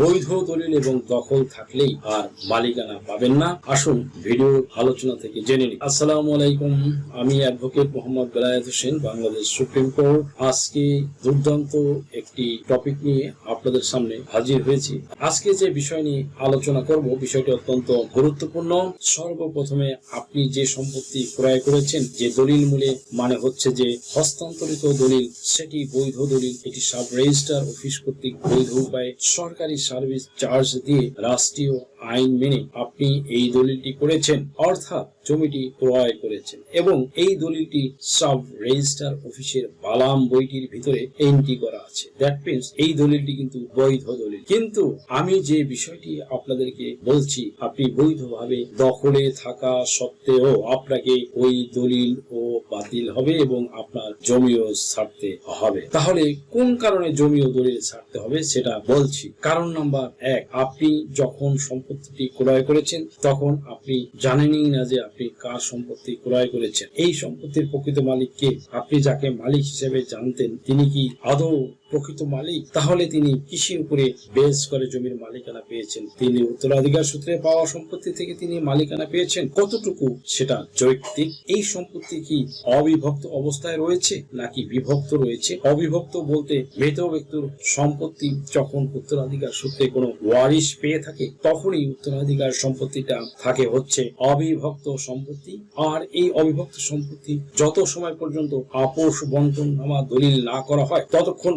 বৈধ দলিল এবং দখল থাকলেই আর মালিকানা পাবেন না। আসুন ভিডিও আলোচনা থেকে জেনে নিন আসসালামু আলাইকুম, আমি advocate Mohammad Belayet Hossain, Bangladesh Supreme Court. আজকে দুর্দান্ত একটি টপিক নিয়ে আপনাদের সামনে হাজির হয়েছি। আজকে যে বিষয় নিয়ে আলোচনা করব, বিষয়টি অত্যন্ত গুরুত্বপূর্ণ। সর্বপ্রথমে আপনি যে সম্পত্তি ক্রয় করেছেন, যে দলিল মূলে মানে হচ্ছে যে হস্তান্তরিত দলিল, সেটি বৈধ দলিল, এটি সাব রেজিস্ট্রার অফিস কর্তৃক বৈধ উপায়ে সরকারি সার্ভিস চার্জ দিয়ে রাষ্ট্রীয় আইন মেনে আপনি এই দলিলটি করেছেন। অর্থাৎ জমিটি ক্রয় করেছেন এবং এই দলিলটি সাব রেজিস্টার অফিসের বালাম বইটির ভিতরে এন্ট্রি করা আছে। দ্যাট মিনস এই দলিলটি কিন্তু বৈধ দলিল। কিন্তু আমি যে বিষয়টি আপনাদেরকে বলছি, আপনি বৈধভাবে দখলে থাকা সত্ত্বেও আপনাকে ওই দলিল ও বাতিল হবে এবং আপনার জমিও ছাড়তে হবে। তাহলে কোন কারণে জমি ও দলিল ছাড়তে হবে সেটা বলছি। কারণ নাম্বার এক, আপনি যখন সম্পত্তিটি ক্রয় করেছেন, তখন আপনি জানেনই না যে কার সম্পত্তি ক্রয় করেছেন? এই সম্পত্তির প্রকৃত মালিককে আপনি যাকে মালিক হিসেবে জানতেন, তিনি কি আদৌ প্রকৃত মালিক, তাহলে তিনি কৃষির উপরে বেস করে জমির মালিকানা পেয়েছেন? তিনি উত্তরাধিকার সূত্রে পাওয়া সম্পত্তি থেকে তিনি মালিকানা পেয়েছেন। কতটুকু সেটা যৌক্তিক? এই সম্পত্তি কি অবিভক্ত অবস্থায় রয়েছে নাকি বিভক্ত রয়েছে? অবিভক্ত বলতে মৃত ব্যক্তির সম্পত্তি যখন উত্তরাধিকার সূত্রে কোনো ওয়ারিশ পেয়ে থাকে, তখনই উত্তরাধিকার সম্পত্তিটা থাকে হচ্ছে অবিভক্ত সম্পত্তি। আর এই অবিভক্ত সম্পত্তি যত সময় পর্যন্ত আপোষ বন্টন নামা দলিল না করা হয়, ততক্ষণ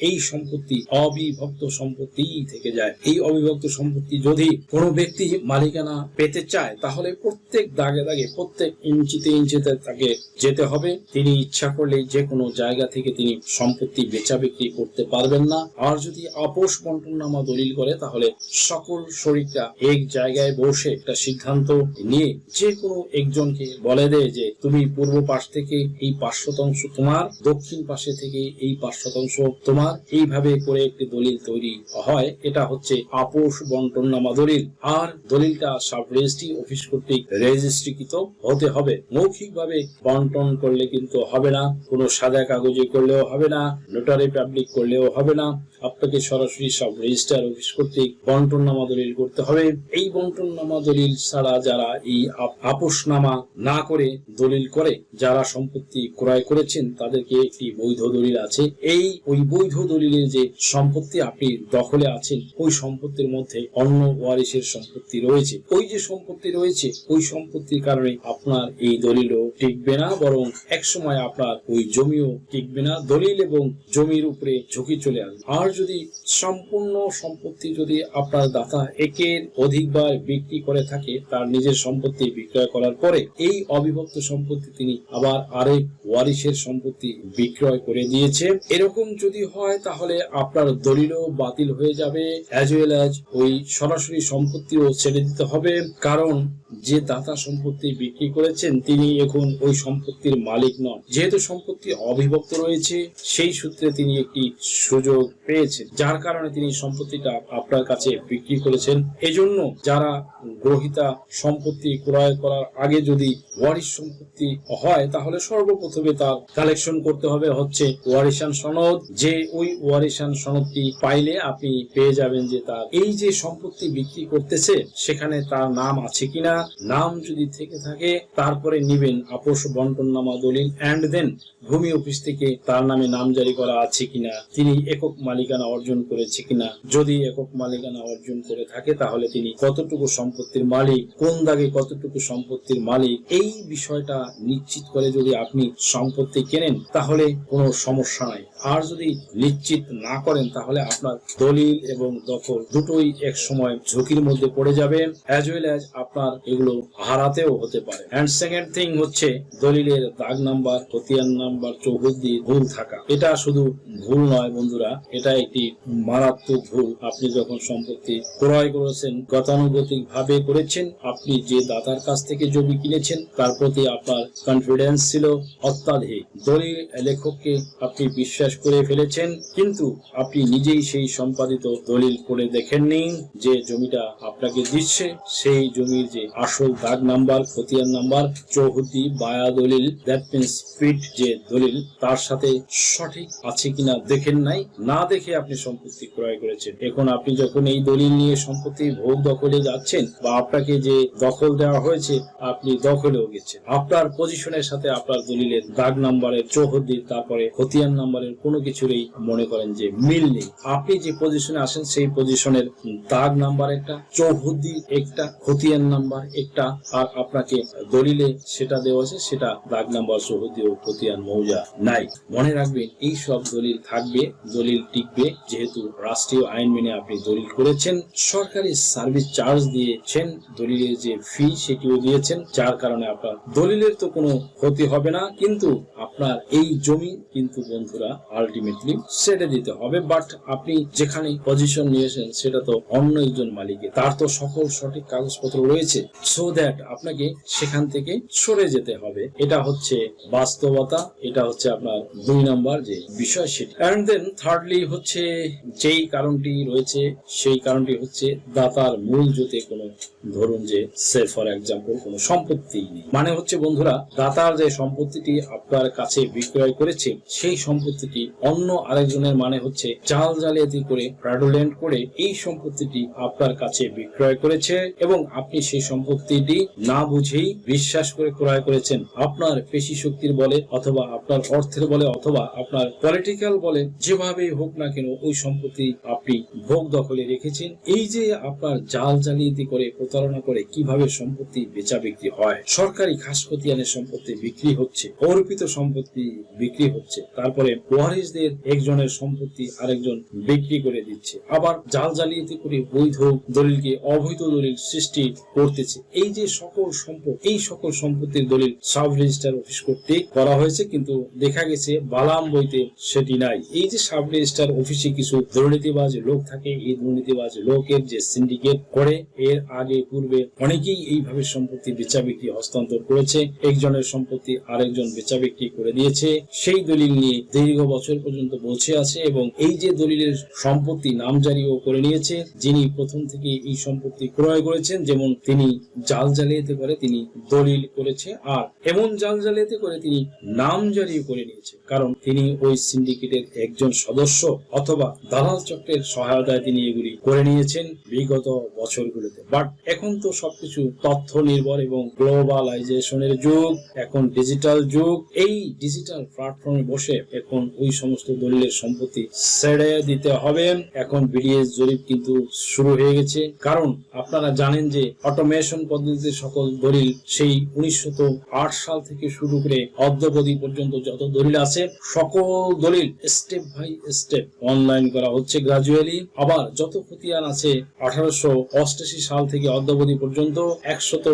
এই সম্পত্তি অবিভক্ত সম্পত্তি থেকে যায়। এই অবিভক্ত সম্পত্তি যদি কোনো ব্যক্তি মালিকানা পেতে চায়, তাহলে প্রত্যেক দাগে দাগে, প্রত্যেক ইঞ্চিতে ইঞ্চিতে তাকে যেতে হবে। তিনি ইচ্ছা করলে যে কোনো জায়গা থেকে তিনি সম্পত্তি বেচা বিক্রি করতে পারবেন না। আর যদি আপোষ বন্টননামা দলিল করে, তাহলে সকল শরীরটা এক জায়গায় বসে একটা সিদ্ধান্ত নিয়ে যে কোনো একজনকে বলে দেয় যে, তুমি পূর্ব পাশ থেকে এই পাঁচ শতাংশ তোমার, দক্ষিণ পাশে থেকে এই পাঁচ শতাংশ তোমার এইভাবে করে একটি দলিল তৈরি হয়, এটা হচ্ছে আপোষ বন্টননামা দলিল। আর দলিলটা সাব রেজিস্ট্রি অফিস কর্তৃক রেজিস্ট্রিকৃত হতে হবে। মৌখিকভাবে বন্টন করলে কিন্তু হবে না, কোনো সাদা কাগজে করলেও হবে না নোটারি পাবলিক করলেও হবে না। আপনাকে সরাসরি সব রেজিস্টার অফিস কর্তৃক বন্টননামা দলিল করতে হবে। এই বন্টননামা দলিল ছাড়া যারা এই আপ- আপোষনামা না করে দলিল করে, যারা সম্পত্তি ক্রয় করেছেন, তাদেরকে একটি বৈধ দলিল আছে। এই ওই বৈধ দলিলের যে সম্পত্তি আপনি দখলে আছেন, ওই সম্পত্তির মধ্যে অন্য ওয়ারিশের সম্পত্তি রয়েছে। ওই যে সম্পত্তি রয়েছে, ওই সম্পত্তির কারণে আপনার এই দলিলও টিকবে না, বরং এক সময় আপনার ওই জমিও টিকবে না। দলিল এবং জমির উপরে ঝুঁকি চলে আসবে। আর যদি সম্পূর্ণ সম্পত্তি যদি আপনার দাতা একের অধিকবার বিক্রি করে থাকে, তার নিজের সম্পত্তি বিক্রয় করার পরে এই অবিভক্ত সম্পত্তি তিনি আবার আরেক ওয়ারিশের সম্পত্তি বিক্রয় করে দিয়েছে। এরকম যদি হয়, তাহলে আপনার দলিলও বাতিল হয়ে যাবে। অ্যাজ ওয়েল অ্যাজ ওই সরাসরি সম্পত্তিও ছেড়ে দিতে হবে। কারণ যে দাতা সম্পত্তি বিক্রি করেছেন, তিনি এখন ওই সম্পত্তির মালিক নন। যেহেতু সম্পত্তি অবিভক্ত রয়েছে, সেই সূত্রে তিনি একটি সুযোগ পেয়েছেন, যার কারণে তিনি সম্পত্তিটা আপনার কাছে বিক্রি করেছেন। এজন্য যারা গ্রহিতা সম্পত্তি ক্রয় করার আগে যদি ওয়ারিশ সম্পত্তি হয়, তাহলে সর্বপ্রথমে তার কালেকশন করতে হবে হচ্ছে ওয়ারিশান সনদ। যে ওই ওয়ারিশান সনদটি পাইলে আপনি পেয়ে যাবেন যে তার এই যে সম্পত্তি বিক্রি করতেছে, সেখানে তার নাম আছে কিনা নাম যদি থেকে থাকে, তারপরে নিবেন আপোষ বন্টননামা দলিল। অ্যান্ড দেন ভূমি অফিস থেকে তার নামে নাম জারি করা আছে কিনা, তিনি একক মালিকানা অর্জন করেছে কিনা, যদি একক মালিকানা অর্জন করে থাকে, তাহলে তিনি কতটুকু সম্পত্তির মালিক, কোন দাগে কতটুকু সম্পত্তির মালিক, এই বিষয়টা নিশ্চিত করে যদি আপনি সম্পত্তি কেনেন, তাহলে কোনো সমস্যা নাই। আর যদি নিশ্চিত না করেন, তাহলে আপনার দলিল এবং দখল দুটোই এক সময় ঝুঁকির মধ্যে পড়ে যাবে। অ্যাজ ওয়েল অ্যাজ আপনার এগুলো হারাতেও হতে পারে। অ্যান্ড সেকেন্ড থিং হচ্ছে দলিলের দাগ নাম্বার, খতিয়ান নাম্বার, চৌহদ্দি, ভুল থাকা। এটা শুধু ভুল নয় বন্ধুরা, এটা একটি মারাত্মক ভুল। আপনি যখন সম্পত্তি ক্রয় করেছেন গতানুগতিক ভাবে করেছেন, আপনি যে দাতার কাছ থেকে জমি কিনেছেন, তার প্রতি আপনার কনফিডেন্স ছিল অত্যাধিক। দলিল লেখককে আপনি বিশ্বাস করে ফেলেছেন, কিন্তু আপনি নিজেই সেই সম্পাদিত দলিল করে দেখেননি যে জমিটা আপনাকে দিচ্ছে, সেই জমির যে আসল দাগ নাম্বার, খতিয়ান নাম্বার চৌহদ্দি বায়া দলিল দ্যাট মিনস ফিট যে দলিল, তার সাথে সঠিক আছে কিনা দেখেন নাই, না দেখে আপনি সম্পত্তি ক্রয় করেছেন। এখন আপনি যখন এই দলিল নিয়ে সম্পত্তি ভোগ দখলে যাচ্ছেন বা আপনাকে যে দখল দেওয়া হয়েছে, আপনি দখলেও গেছেন। আপনার পজিশনের সাথে আপনার দলিলের দাগ নাম্বারের চৌহদ্দির তারপরে খতিয়ান নাম্বারের কোনো কিছুরই মনে করেন যে মিল নেই। আপনি যে পজিশনে আসেন, সেই পজিশনের দাগ নাম্বার একটা চৌহদ্দি একটা, খতিয়ান নাম্বার একটা, আর আপনাকে দলিলে সেটা দেওয়া আছে সেটা দাগ নাম্বার চৌহদ্দি ও খতিয়ান মৌজা নাই। মনে রাখবেন, এই সব দলিল থাকবে, দলিল টিকবে, যেহেতু রাষ্ট্রীয় আইন মেনে আপনি দলিল করেছেন, সরকারি সার্ভিস চার্জ দিয়েছেন দলিলের যে ফি সেটিও দিয়েছেন, যার কারণে আপনার দলিলের তো কোনো ক্ষতি হবে না, কিন্তু আপনার এই জমি কিন্তু বন্ধুরা আলটিমেটলি ছেড়ে দিতে হবে বাট আপনি যেখানে পজিশন নিয়েছেন, সেটা তো অন্য একজন মালিকের। তার তো সকল সঠিক কাগজপত্র রয়েছে। সো দ্যাট আপনাকে সেখান থেকে সরে যেতে হবে। এটা হচ্ছে বাস্তবতা, এটা হচ্ছে আপনার দুই নাম্বার যে বিষয় সেটি। অ্যান্ড দেন থার্ডলি হচ্ছে যেই কারণটি রয়েছে, সেই কারণটি হচ্ছে দাতার মূল জোতে কোনো ধরুন যে সে ফর এক্সাম্পল কোনো সম্পত্তি নেই। মানে হচ্ছে বন্ধুরা, দাতার যে সম্পত্তিটি আপনার কাছে বিক্রয় করেছে, সেই সম্পত্তিটি অন্য আরেকজনের মানে হচ্ছে জাল জালিয়াতি করে ফ্রাডুলেন্ট করে এই সম্পত্তিটি আপনার কাছে বিক্রয় করেছে এবং আপনি সেই সম্পত্তিটি না বুঝেই বিশ্বাস করে ক্রয় করেছেন। আপনার পেশি শক্তির বলে অথবা আপনার অর্থের বলে অথবা আপনার পলিটিক্যাল বলে যেভাবেই হোক না কেন ওই সম্পত্তি আপনি ভোগ দখলে রেখেছেন। এই যে আপনার জাল জালিয়াতি করে, প্রতারণা করে কীভাবে সম্পত্তি বেচা বিক্রি হয়, সরকারি খাস খতিয়ানের সম্পত্তি বিক্রি হচ্ছে, অর্পিত সম্পত্তি বিক্রি হচ্ছে, তারপরে ওয়ারিসদের একজনের সম্পত্তি আরেকজন বিক্রি করে দিচ্ছে, আবার জাল জালিয়াতি করে বৈধ দলিলকে অবৈধ দলিল সৃষ্টি করতেছে এই যে সকল সম্পদ, এই সকল সম্পত্তির দলিল সাব রেজিস্টার অফিস কর্তৃক করা হয়েছে, কিন্তু দেখা গেছে বালাম বইতে সেটি নাই। এই যে সাব রেজিস্টার অফিসে কিছু দুর্নীতিবাজ লোক থাকে, এই দুর্নীতিবাজ লোকের যে সিন্ডিকেট করে, এর আগে পূর্বে অনেকেই এইভাবে সম্পত্তি বেচা বিক্রি হস্তান্তর করেছে, একজনের সম্পত্তি আরেকজন বেচা বিক্রি করে দিয়েছে। সেই দলিল নিয়ে দীর্ঘ বছর পর্যন্ত বসে আছে এবং এই যে দলিলের সম্পত্তি নামজারিও করে নিয়েছে, যিনি প্রথম থেকে এই সম্পত্তি ক্রয় করেছেন, যেমন তিনি জাল জালিয়াতি করে তিনি দলিল করেছে আর এমন জাল জালিয়াতি করে তিনি নামজারি করে নিয়েছে। কারণ তিনি ওই সিন্ডিকেটের একজন সদস্য অথবা দালাল চক্রের সহায়তায় তিনি এগুলি করে নিয়েছেন বিগত বছরগুলোতে। বাট এখন তো সবকিছু তথ্য নির্ভর এবং গ্লোবালাইজেশনের যুগ, এখন ডিজিটাল যুগ। এই ডিজিটাল প্ল্যাটফর্মে বসে এখন ওই সমস্ত দলিলের সম্পত্তি ছেড়ে দিতে হবে। এখন বিডিএস জরিপ কিন্তু শুরু হয়ে গেছে। কারণ আপনারা জানেন যে অটোমেশন পদ্ধতিতে সকল দলিল সেই উনিশশো সাল থেকে শুরু করে অদ্যবধি পর্যন্ত যত দলিল আছে, সকল দলিল স্টেপ বাই স্টেপ অনলাইন করা হচ্ছে গ্রাজুয়ালি আবার যত খতিয়ান আছে, আঠারোশো অষ্টাশি সাল থেকে অদ্যবধি পর্যন্ত একশত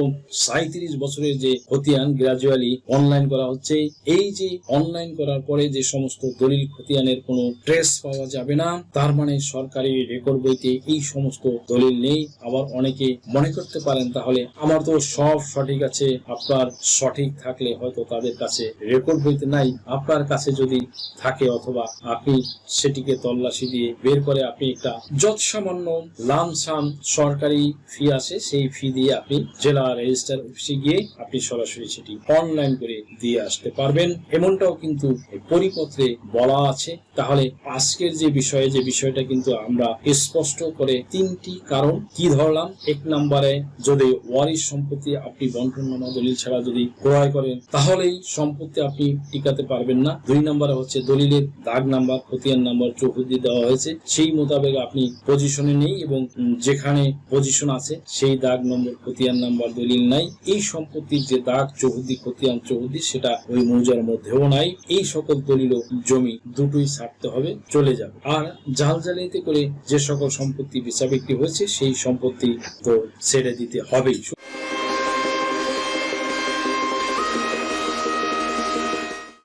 সাঁত্রিশ বছরের যে খতিয়ান গ্রাজুয়ালি অনলাইন করা হচ্ছে। এই যে অনলাইন করার পরে যে সমস্ত দলিল খতিয়ানের কোনো ট্রেস পাওয়া যাবে না, তার মানে সরকারি রেকর্ড বইতে এই সমস্ত দলিল নেই। আবার অনেকে মনে করতে পারেন তাহলে আমার তো সব সঠিক আছে। আপনার সঠিক থাকলে হয়তো তাদের কাছে রেকর্ড বইতে নাই। আপনার কাছে যদি থাকে অথবা আপনি সেটিকে তল্লাশি দিয়ে বের করে আপনি একটা যৎসামান্য লামসাম সরকারি ফি আছে, সেই ফি দিয়ে আপনি জেলা রেজিস্টার অফিসে গিয়ে আপনি সরাসরি সেটি অনলাইন করে দিয়ে আসতে পারবেন। এমনটাও কিন্তু পরিপত্রে বলা আছে। তাহলে আজকের যে বিষয়ে, যে বিষয়টা কিন্তু আমরা স্পষ্ট করে তিনটি কারণ কি ধরলাম? এক নম্বরে যদি ওয়ারিশ সম্পত্তি আপনি বন্টননামা দলিল ছাড়া যদি ক্রয় করেন, তাহলেই সম্পত্তি আপনি টিকাতে পারবেন না। দুই নম্বরে হচ্ছে দলিলের দাগ নাম্বার, খতিয়ান নাম্বার, চৌহদ্দি দেওয়া হয়েছে। সেই মোতাবেক আপনি পজিশনে নেই এবং যেখানে পজিশন আছে, সেই দাগ নম্বর, খতিয়ান নাম্বার দলিল নাই। এই সম্পত্তির যে দাগ, চৌহদ্দি, খতিয়ান, চৌহদ্দি, সেটা ওই মৌজার মধ্যেও নাই। এই সকল দলিল জমি দুটোই ছাড়তে হবে, চলে যাবে। আর জাল জালিয়াতি করে যে সকল সম্পত্তি বেচা বিক্রি হয়েছে, সেই সম্পত্তি তো ছেড়ে দিতে 北区